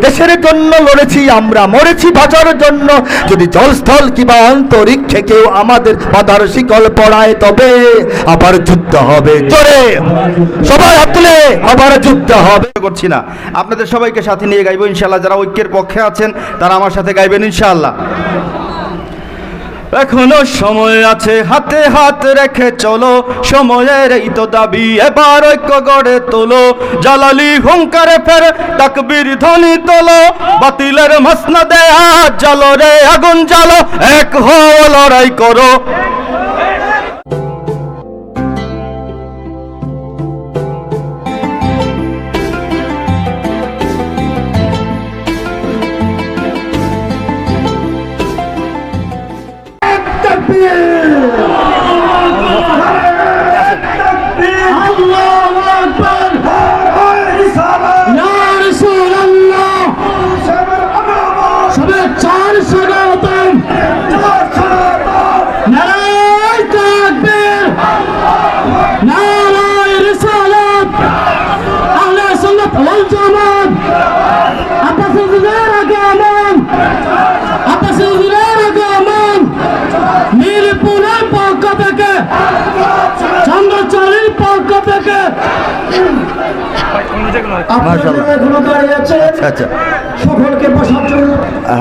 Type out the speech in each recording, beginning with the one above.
দেশের জন্য লড়েছি, আমরা মরেছি বাঁচার জন্য। যদি জলস্থল কিংবা অন্তরিক্ষে কেউ আমাদের বাধার শিকল পড়ায়, তবে আবার যুদ্ধ হবে। জোরে! সবাই হাত তুলে, আবার যুদ্ধ হবে। করছি না। আপনাদের সবাইকে সাথে নিয়ে গাইবো ইনশাল্লাহ যারা ঐক্যের পক্ষে আছেন, তারা আমার সাথে গাইবেন ইনশাল্লাহ এখনও সময় আছে, হাতে হাত রেখে চলো। সময়ের এই তো দাবি, এবার ঐক্য গড়ে তোলো। জালালি হুঙ্কারে ফের তাকবীর ধ্বনি তোলো। বাতিলের মাসনা দেয়া জালো রে আগুন জ্বালো। এক হো লড়াই করো। Yeah!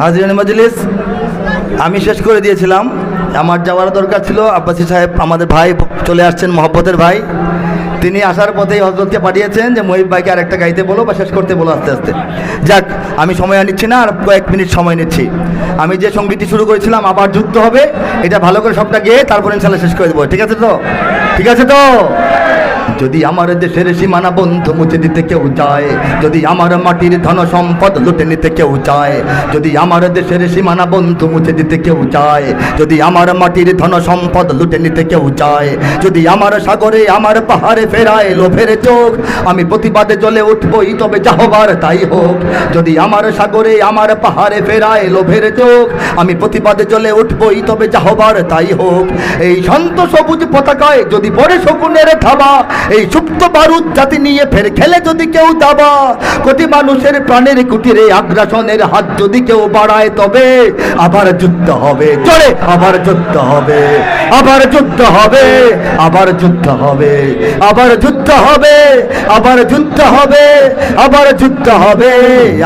হাজিরান মজলিস আমি শেষ করে দিয়েছিলাম। আমার যাওয়ার দরকার ছিল। আব্বাসী সাহেব আমাদের ভাই চলে আসছেন মহব্বতের ভাই। তিনি আসার পথেই হজরতকে পাঠিয়েছেন যে মহিব ভাইকে আরেকটা গাইতে বলো বা শেষ করতে বলো আস্তে আস্তে। যাক আমি সময় নিচ্ছি না আর কয়েক মিনিট সময় নিচ্ছি। আমি যে সঙ্গীতটি শুরু করেছিলাম আবার যুক্ত হবে। এটা ভালো করে সবটা গিয়ে তারপর ইনশাল্লাহ শেষ করে দেবো। ঠিক আছে তো? ঠিক আছে তো? যদি আমার দেশের সীমানা বন্ধু মুছে দিতে কেউ চায়, যদি আমার মাটির ধন সম্পদ লুটে নিতে কেউ চায়, যদি আমার দেশের সীমানা বন্ধু মুছে দিতে কেউ চায়, যদি আমার মাটির ধন সম্পদ লুটে নিতে কেউ চায়, যদি আমার সাগরে আমার পাহাড়ে ফেরায় লোভের চোখ, আমি প্রতিবাদে জ্বলে উঠবই তবে যাহবার তাই হোক। যদি আমার সাগরে আমার পাহাড়ে ফেরায় লোভের চোখ, আমি প্রতিবাদে জ্বলে উঠবই তবে যাহবার তাই হোক। এই শান্ত সবুজ পতাকায় যদি পড়ে শকুনের থাবা এই সুপ্ত বারুদ জাতি নিয়ে ফের খেলে যদি কেউ দাবা, কোটি মানুষের প্রাণের কুটিরে আগ্রাসনের হাত যদি কেউ বাড়ায় তবে আবার যুদ্ধ হবে। চলে, আবার যুদ্ধ হবে, আবার যুদ্ধ হবে, আবার যুদ্ধ হবে, আবার যুদ্ধ হবে, আবার যুদ্ধ হবে, আবার যুদ্ধ হবে,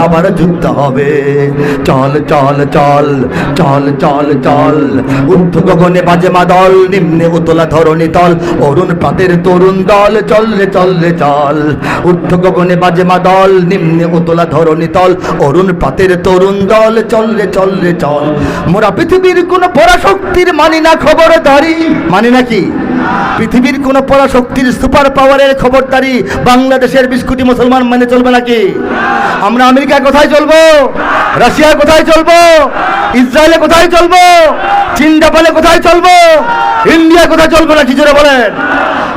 আবার যুদ্ধ হবে। চল চল চল চল চল চল ঊর্ধ্ব গগনে বাজে মাদল, নিম্নে উতলা ধরণী তল অরুণ পাতের তরুণ দল। চল রে চল রে, চল। গগনে বাজে মাদল নিম্নে উতলা ধরণী তল। অরুণ পাতের তরুণ দল, চল রে চল রে, চল। মোরা পৃথিবীর কোন পরাশক্তির মানি না খবরদারি। মানি নাকি পৃথিবীর কোন পরাশক্তির সুপার পাওয়ারের খবরদারি বাংলাদেশের বিস্কুটি মুসলমান মানে চলবে নাকি? আমরা আমেরিকা কোথায় চলবো? রাশিয়া কোথায় চলবো? ইসরায়েলে কোথায় চলবো? চীন, জাপানে কোথায় চলবো? ইন্ডিয়া কোথায় চলবে না জোরে বলেন।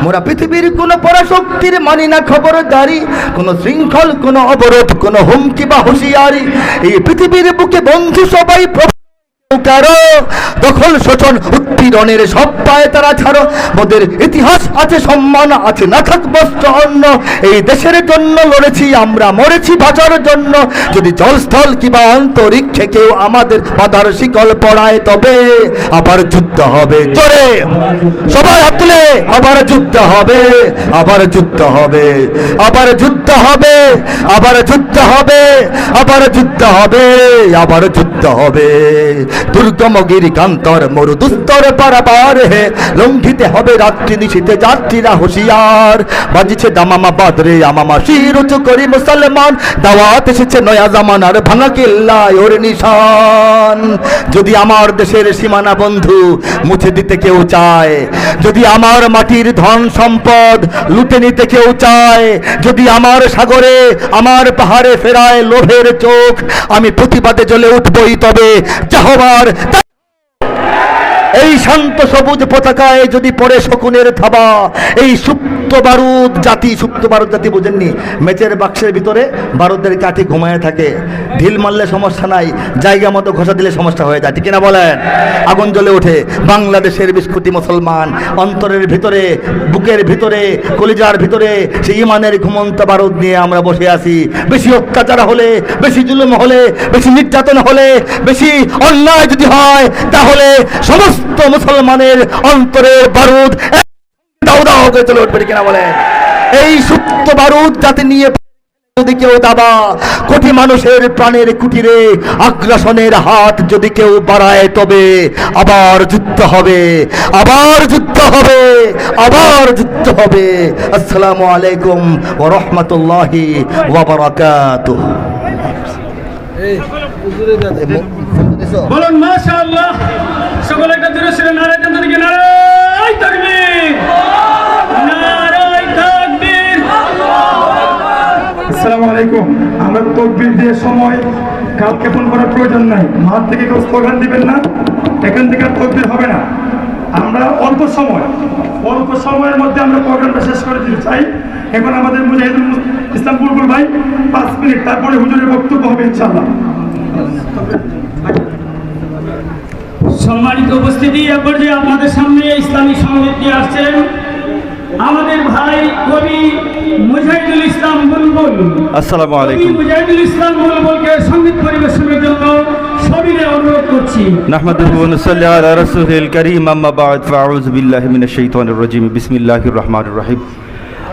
মোরা পৃথিবীর কোন পরাশক্তির মানি না খবরদারি, কোন শৃঙ্খল, কোন অবরোধ, কোন হুমকি বা হুঁশিয়ারি। এই পৃথিবীর বুকে বন্ধু সবাই দখল শোষণ উৎপীড়নের সব পায় তারা ছাড়ো। মোদের ইতিহাস আছে, সম্মান আছে, না থাক বস্ত্র অন্য এই দেশের জন্য লড়েছি, আমরা মরেছি বাঁচার জন্য। যদি জলস্থল কিংবা অন্তরিক্ষে কেউ আমাদের বাধার শিকল পড়ায়, তবে আবার যুদ্ধ হবে। জোরে! সবাই হাত আবার যুদ্ধ হবে, আবার যুদ্ধ হবে, আবার যুদ্ধ হবে, আবার যুদ্ধ হবে, আবার যুদ্ধ হবে, আবার যুদ্ধ হবে। দুর্গম গিরিকান্তর মরু দুস্তর পারাবার হে। লঙ্ঘিতে হবে রাত্রি নিশীতে যাত্রীরা হুঁশিয়ার। বাজিছে দামামা বাদরে আমামা শির উঁচু করি মুসলমান। দাওয়াত এসেছে নয়া জামানার ভাঙা কিল্লায় ওর নিশান। যদি আমার দেশের সীমানা বন্ধু মুছে দিতে কেউ চায়, যদি আমার মাটির ধন সম্পদ লুটে নিতে কেউ চায়, যদি আমার সাগরে আমার পাহাড়ে ফেরায় লোভের চোখ, আমি প্রতিবাদে জ্বলে উঠবই তবে। যাহবার তা- এই শান্ত সবুজ পতাকায় যদি পড়ে শকুনের থাবা, এই সুপ্ত বারুদ জাতি, সুপ্ত বারুদ জাতি বোঝেননি, মেচের বাক্সের ভিতরে বারুদের কাঠি ঘুমায় থাকে। ঢিল মারলে সমস্যা নাই, জায়গা মতো ঘষা দিলে সমস্যা হয়ে যায়, ঠিক না বলেন? আগুন জ্বলে ওঠে, বাংলাদেশের বিস্কুটি মুসলমান, অন্তরের ভিতরে, বুকের ভিতরে, কলিজার ভিতরে, সেই ইমানের ঘুমন্ত বারুদ নিয়ে আমরা বসে আছি। বেশি অত্যাচার হলে, বেশি জুলুম হলে, বেশি নির্যাতন হলে, বেশি অন্যায় যদি হয়, তাহলে সমস্ত মুসলমানের অন্তরের বারুদ দাও দাও, করে উঠবে কিনা বলে। এই সুপ্ত বারুদ যাতে নিয়ে যদি কেউ দাবা, কোটি মানুষের প্রাণের কুটিরে আগ্রাসনের হাত যদি কেউ বাড়ায়, তবে আবার যুদ্ধ হবে, আবার যুদ্ধ হবে, আবার যুদ্ধ হবে। আসসালামু আলাইকুম ওয়া বলুন মাশাআল্লাহ। সকলে একটা দূরে ছিল নারায় চন্দ্রকে নারায় তাকবীর নারায় তাকবীর আসসালামু আলাইকুম। আমরা তকবির দিয়ে সময় কালক্ষেপণ করার প্রয়োজন নাই। মাঠ থেকে কেউ স্লোগান দিবেন না এখান থেকে আর তকবির হবে না। আমরা অল্প সময়, অল্প সময়ের মধ্যে আমরা প্রোগ্রামটা শেষ করে দিতে চাই। এখন আমাদের মুজাহিদুল ইসলাম বুলবুল ভাই, পাঁচ মিনিট, তারপরে হুজুরের বক্তব্য হবে ইনশাল্লাহ সম্মানিত উপস্থিতি এ যে আপনাদের সামনে ইসলামী সংগীত নিয়ে আসছেন আমাদের ভাই কবি মুজাহিদুল ইসলাম বুলবুল। আসসালামু আলাইকুম। মুজাহিদুল ইসলাম বুলবুলকে সংগীত পরিবেশনের জন্য সবিনে অনুরোধ করছি। নাহমাদুহু ওয়া নুসাল্লি আলা রাসূলিল কারীম আম্মা বা'দ ফাউযু বিল্লাহি মিনাশ শাইতানির বিসমিল্লাহির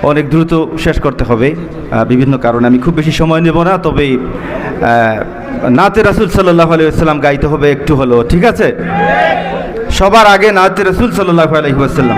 অনেক দ্রুত শেষ করতে হবে বিভিন্ন কারণে আমি খুব বেশি সময় নেব না তবে নাতে রাসুল সাল্লাহ আলহিহাস্লাম গাইতে হবে একটু হলো ঠিক আছে? সবার আগে নাতে রাসুল সাল্লাহ আলহিহাস্লাম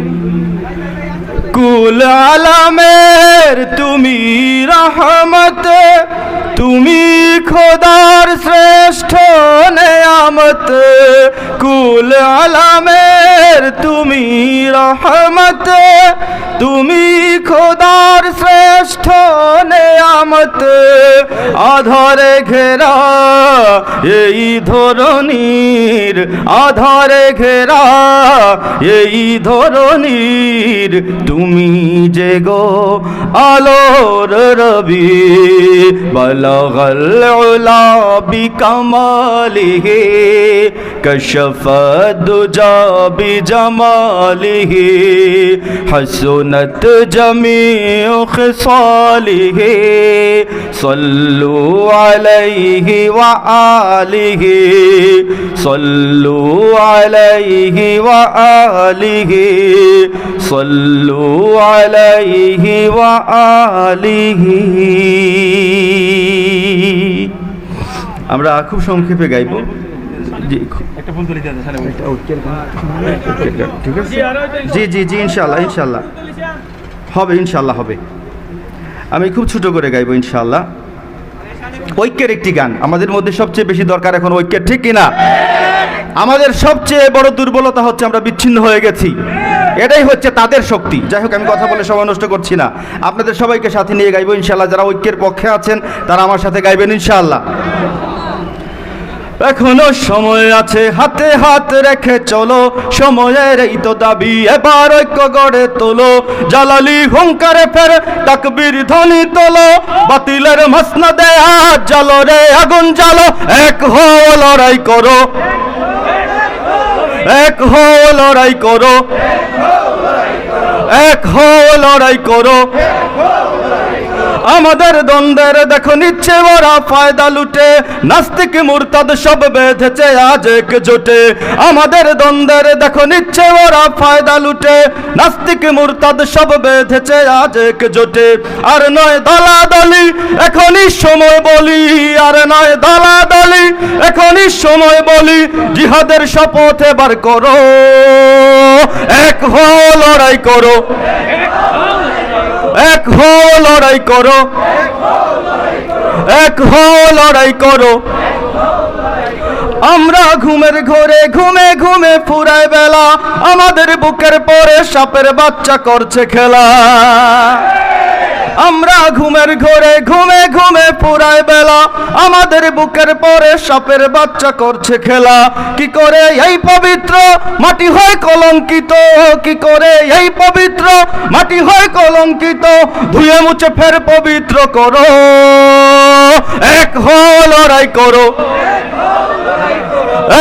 কুল আলামের তুমি রহমত তুমি খোদার শ্রেষ্ঠ নেয়ামত, কুল আলামের তুমি রহমত। তুমি খোদার শ্রেষ্ঠ নেয়ামত, আধরে ঘেরা এই ধরনীর আধারে ঘেরা এই ধরনীর তুমি যে গো আলোর রবি বলগল উলা বিকমালিহি কশফ দুজা বিজমালিহি حسنت جميع خصاله صلوا عليه وآله صلوا عليه وآله صلوا عليه وآله আমরা খুব সংক্ষেপে গাইব জি ঠিক আছে? জি জি জি ইনশাল্লাহ ইনশাল্লাহ হবে ইনশাল্লাহ হবে। আমি খুব ছোট করে গাইব ইনশাল্লাহ ঐক্যের একটি গান। আমাদের মধ্যে সবচেয়ে বেশি দরকার এখন ঐক্যের ঠিক কিনা? আমাদের সবচেয়ে বড় দুর্বলতা হচ্ছে আমরা বিচ্ছিন্ন হয়ে গেছি। এটাই হচ্ছে তাদের শক্তি। যাই হোক আমি কথা বলে সময় নষ্ট করছি না। আপনাদের সবাইকে সাথে নিয়ে গাইবো ইনশাল্লাহ যারা ঐক্যের পক্ষে আছেন তারা আমার সাথে গাইবেন ইনশাল্লাহ এখনও সময় আছে, হাতে হাত রেখে চলো। সময়ের এই তো দাবি, এবার ঐক্য গড়ে তোলো। জালালি হুঙ্কারে ফের তাকবীর ধ্বনি তোলো। বাতিলের মাসনা দেয়া জালো রে আগুন জ্বালো। এক হো লড়াই করো। এক হো লড়াই করো। এক হো লড়াই করো। আমাদের দ্বন্দ্বের দেখো নিচ্ছে ওরা ফায়দা লুটে। নাস্তিক মুরতাদ সব বেঁধেছে আজ একজোটে। আমাদের দ্বন্দ্বের দেখো নিচ্ছে ওরা ফায়দা লুটে। নাস্তিক মুরতাদ সব বেঁধেছে আজ একজোটে। আর নয় দলাদলি, এখনই সময় বলি। আর নয় দলাদলি, এখনই সময় বলি। জিহাদের শপথ এবার করো। এক হো লড়াই করো। এক হো লড়াই করো। এক হো লড়াই করো। আমরা ঘুমের ঘরে ঘুমে ঘুমে ফুরায় বেলা। আমাদের বুকের পরে সাপের বাচ্চা করছে খেলা। আমরা ঘুমের ঘরে ঘুমে ঘুমে পুরায় বেলা। আমাদের বুকের পরে সাপের বাচ্চা করছে খেলা। কি করে এই পবিত্র মাটি হয় কলঙ্কিত? কি করে এই পবিত্র মাটি হয় কলঙ্কিত? ধুয়ে মুছে ফের পবিত্র করো। এক হো লড়াই করো।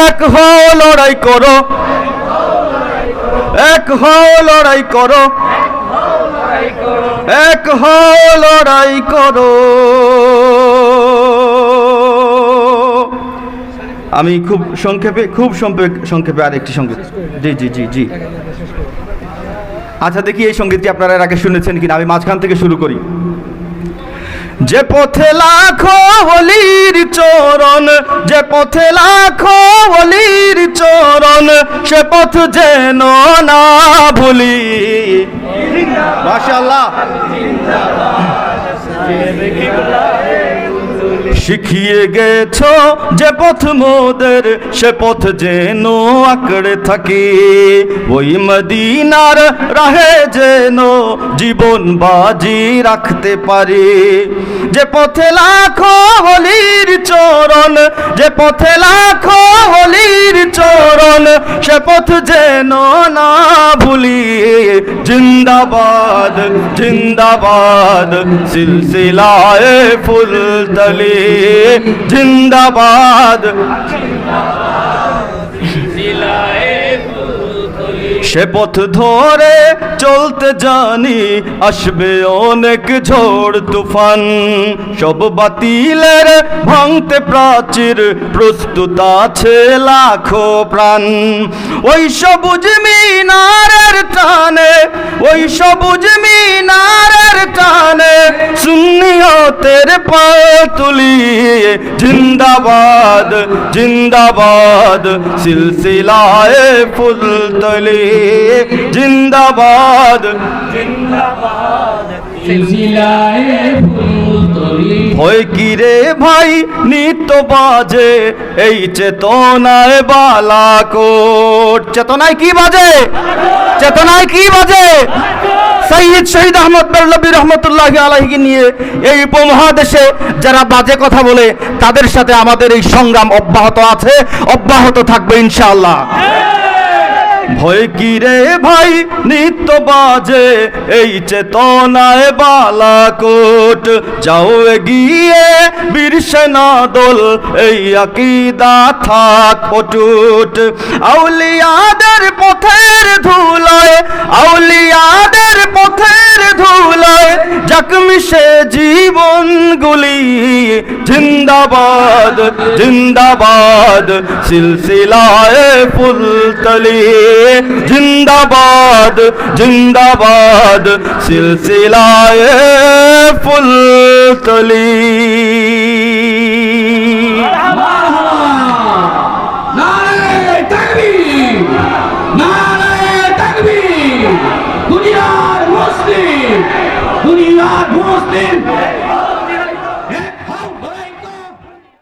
এক হো লড়াই করো। এক হো লড়াই করো। এক হো লড়াই করো। আমি খুব সংক্ষেপে খুব সংক্ষেপে সংক্ষেপে আর একটি সংগীত জি জি জি জি। আচ্ছা দেখি এই সঙ্গীতটি আপনারা এর আগে শুনেছেন কিনা। আমি মাঝখান থেকে শুরু করি। যে পথে লাখো হলির চরণ, যে পথে লাখো হলির চরণ, সে পথ যেন না ভুলি। শিখিয়ে গেছ যে পথ মোদের, সে পথ যেন আঁকড়ে থাকি। ওই মদিনার রাহে যেন জীবন বাজি রাখতে পারি। যে পথে লাখো হলির চরণ, যে পথে লাখো হলির চরণ, সে পথ যেন না ভুলি। জিন্দাবাদ জিন্দাবাদ, সিলসিলায় ফুলতলি। জিন্দাবাদ সে পথ ধরে চলতে জানি, আসবে অনেক ঝড় তুফান। সব বাতিলের ভাঙতে প্রাচীর, প্রস্তুত আছে লাখো প্রাণ। ওই সবুজ মিনারের টানে, ওই সবুজ মিনারের টানে সুন্নিয়তের পাতুলি জিন্দাবাদ জিন্দাবাদ, সিলসিলায় ফুলতলি জিন্দাবাদ। হয় কি রে ভাই নিত্য বাজে এই চেতনায় বালাকোট। চেতনায় কি বাজে? চেতনায় কি বাজে? সৈয়দ শহীদ আহমদ বেরলবী রহমতুল্লাহ আলাহিকে নিয়ে এই উপমহাদেশে যারা বাজে কথা বলে তাদের সাথে আমাদের এই সংগ্রাম অব্যাহত আছে অব্যাহত থাকবে ইনশাআল্লাহ। ভয় কি রে ভাই? নিত্য বাজে এই চেতনায় বালাকোট। যাও গিয়ে বিরসেনা দোল এই আকিদা থাক, অটুট। আউলিয়াদের পথের ধুলায়, আউলিয়াদের পথের ধুলায় জখমি সে জীবনগুলি। জিন্দাবাদ জিন্দাবাদ, সিলসিলায় ফুলতলি। জিন্দাবাদ জিন্দাবাদ, সিলসিলায় ফুলতলি। তাকবীর